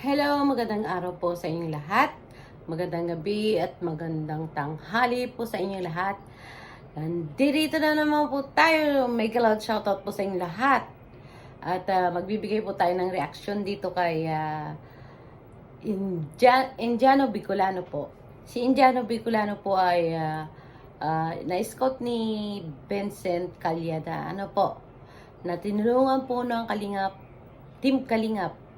Hello, magandang araw po sa inyong lahat. Magandang gabi at magandang tanghali po sa inyong lahat. Nandito na naman po tayo. A loud shoutout po sa inyong lahat. At ah, magbibigay po tayo ng reaction dito kay ah, India- Indiano Bicolano po. Si Indiano Bicolano po ay ah, ah, na-scout ni Vincent Calyada. Ano po? Na tinulungan po ng Kalingap, Team Kalingap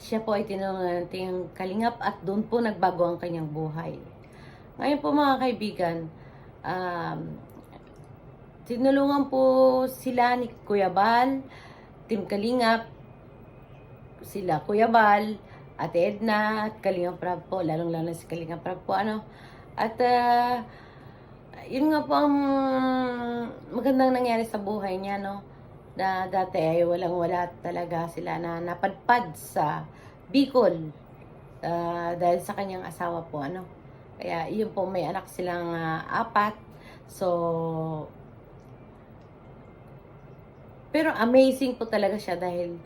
siya po ay tinulungan natin kalingap at doon po nagbago ang kanyang buhay. Ngayon po mga kaibigan, um, tinulungan po sila ni Kuya Bal, Team Kalingap, sila Kuya Bal, Ate Edna, at Kalingap Prab po, lalong lalo si Kalingap Prab po, ano. At ah, yun nga po ang magandang nangyari sa buhay niya, no na dati ay walang wala talaga sila na napadpad sa Bicol ah, dahil sa kanyang asawa po ano. Kaya yun po may anak silang ah, apat. So pero amazing po talaga siya dahil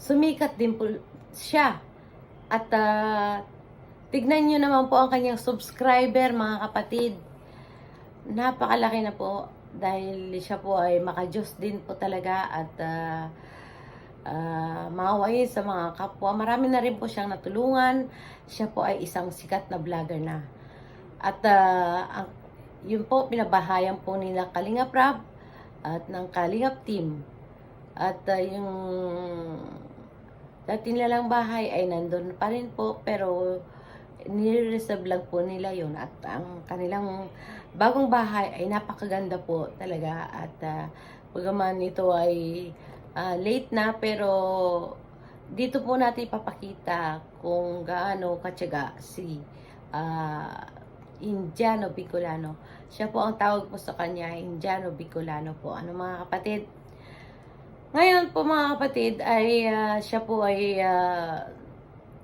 sumikat din po siya. At ah, tignan nyo naman po ang kanyang subscriber mga kapatid. Napakalaki na po dahil siya po ay makajos din po talaga at uh, uh, maawain sa mga kapwa. Marami na rin po siyang natulungan. Siya po ay isang sikat na vlogger na. At uh, ang, yun po, pinabahayan po nila Kalingap Rab at ng Kalingap Team. At uh, yung dati nilang bahay ay nandun pa rin po pero nire-reserve lang po nila yun at ang kanilang bagong bahay ay napakaganda po talaga at uh, pagaman ito ay ah, late na pero dito po natin ipapakita kung gaano katyaga si ah, Indiano Bicolano. Siya po ang tawag po sa kanya, Indiano Bicolano po. Ano mga kapatid? Ngayon po mga kapatid ay ah, siya po ay ah,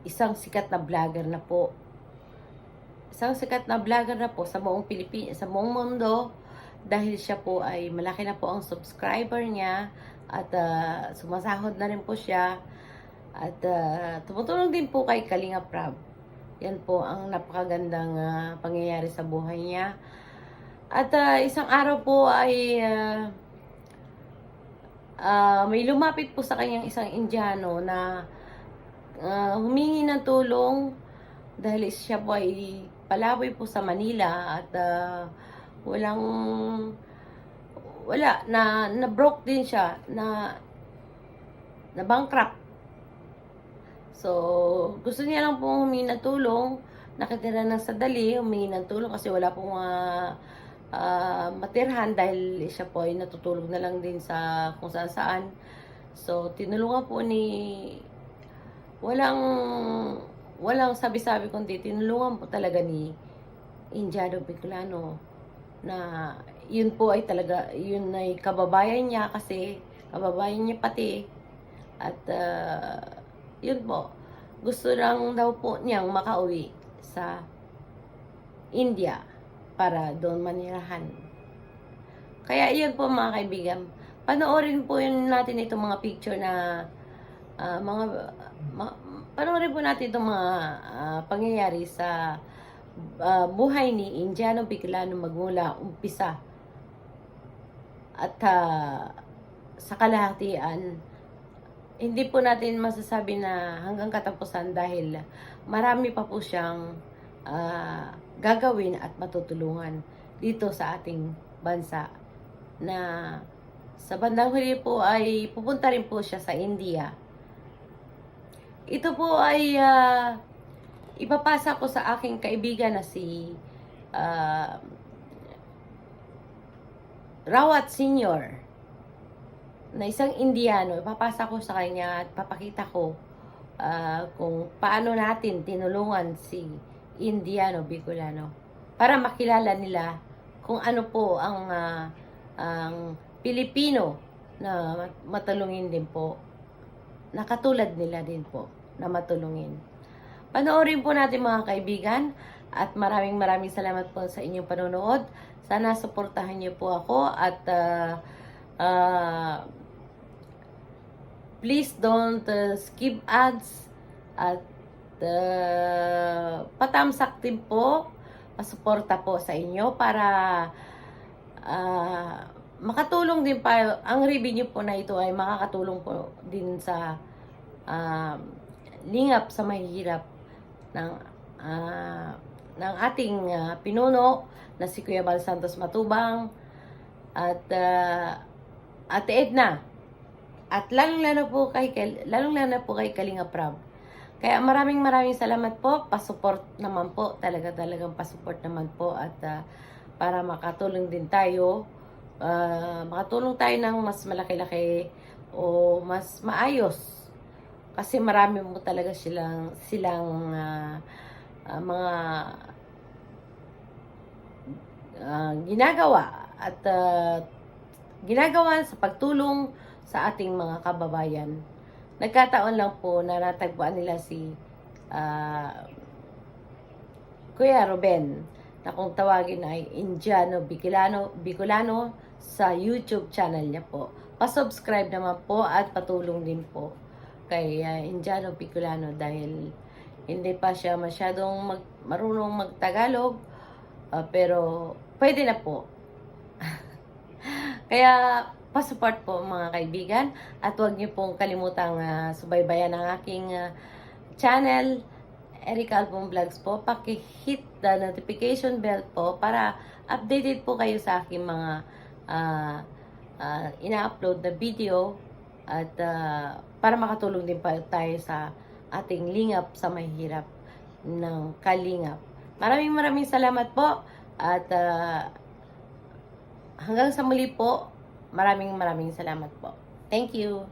isang sikat na vlogger na po isang sikat na vlogger na po sa buong Pilipinas, sa buong mundo dahil siya po ay malaki na po ang subscriber niya at ah, sumasahod na rin po siya at ah, tumutulong din po kay Kalinga Prab. Yan po ang napakagandang ah, pangyayari sa buhay niya. At ah, isang araw po ay ah, ah, may lumapit po sa kanyang isang Indiano na ah, humingi ng tulong dahil siya po ay palaboy po sa Manila at ah, walang wala na na broke din siya na na bankrupt. So, gusto niya lang pong humingi ng tulong, nakitira ng sadali, humingi ng tulong kasi wala pong ah, ah, matirhan dahil siya po ay natutulog na lang din sa kung saan saan. So, tinulungan po ni walang walang sabi-sabi kundi tinulungan po talaga ni Indiano Bicolano na yun po ay talaga yun ay kababayan niya kasi kababayan niya pati. At ah, yun po gusto lang daw po niyang makauwi sa India para doon manirahan. Kaya yun po mga kaibigan panoorin po yun natin itong mga picture na ah, mga ma- panoorin po natin itong mga ah, pangyayari sa ah, buhay ni Indiano Bicolano magmula umpisa. At ah, sa kalahatian hindi po natin masasabi na hanggang katapusan dahil marami pa po siyang ah, gagawin at matutulungan dito sa ating bansa na sa bandang huli po ay pupunta rin po siya sa India ito po ay ah, ipapasa ko sa aking kaibigan na si ah, Rawat Senior na isang Indiano. Ipapasa ko sa kanya at papakita ko ah, kung paano natin tinulungan si Indiano Bicolano para makilala nila kung ano po ang ah, ang Pilipino na matulungin din po na katulad nila din po na matulungin. Panoorin po natin mga kaibigan at maraming maraming salamat po sa inyong panonood. Sana suportahan niyo po ako at ah, ah, please don't uh, skip ads At uh, patamsak din po, pasuporta po sa inyo para ah, makatulong din pa, ang revenue po na ito ay makakatulong po din sa um, lingap sa mahihirap ng ah, ng ating ah, pinuno na si Kuya Bal Santos Matubang at uh, Ate Edna at lalong lalo po kay lalong lalo po kay Kalinga Prab. Kaya maraming maraming salamat po. Pasupport naman po. Talaga talagang pasupport naman po at ah, para makatulong din tayo ah, makatulong tayo ng mas malaki-laki o mas maayos. Kasi marami mo talaga silang silang ah, ah, mga ah, ginagawa at ah, ginagawa sa pagtulong sa ating mga kababayan. Nagkataon lang po na natagpuan nila si ah, Kuya Ruben na kung tawagin ay Indiano Bicolano, Bicolano sa YouTube channel niya po. Pa-subscribe naman po at patulong din po kay ah, Indiano Bicolano dahil hindi pa siya masyadong mag, marunong magtagalog ah, pero pwede na po. Kaya pa-support po mga kaibigan at huwag niyo pong kalimutang ah, subaybayan ang aking ah, channel Erica Album Vlogs po. Paki-hit the notification bell po para updated po kayo sa aking mga ah, ah, ina-upload na video at ah, para makatulong din pa tayo sa ating lingap sa mahirap ng kalingap. Maraming maraming salamat po at ah, hanggang sa muli po, maraming maraming salamat po. Thank you.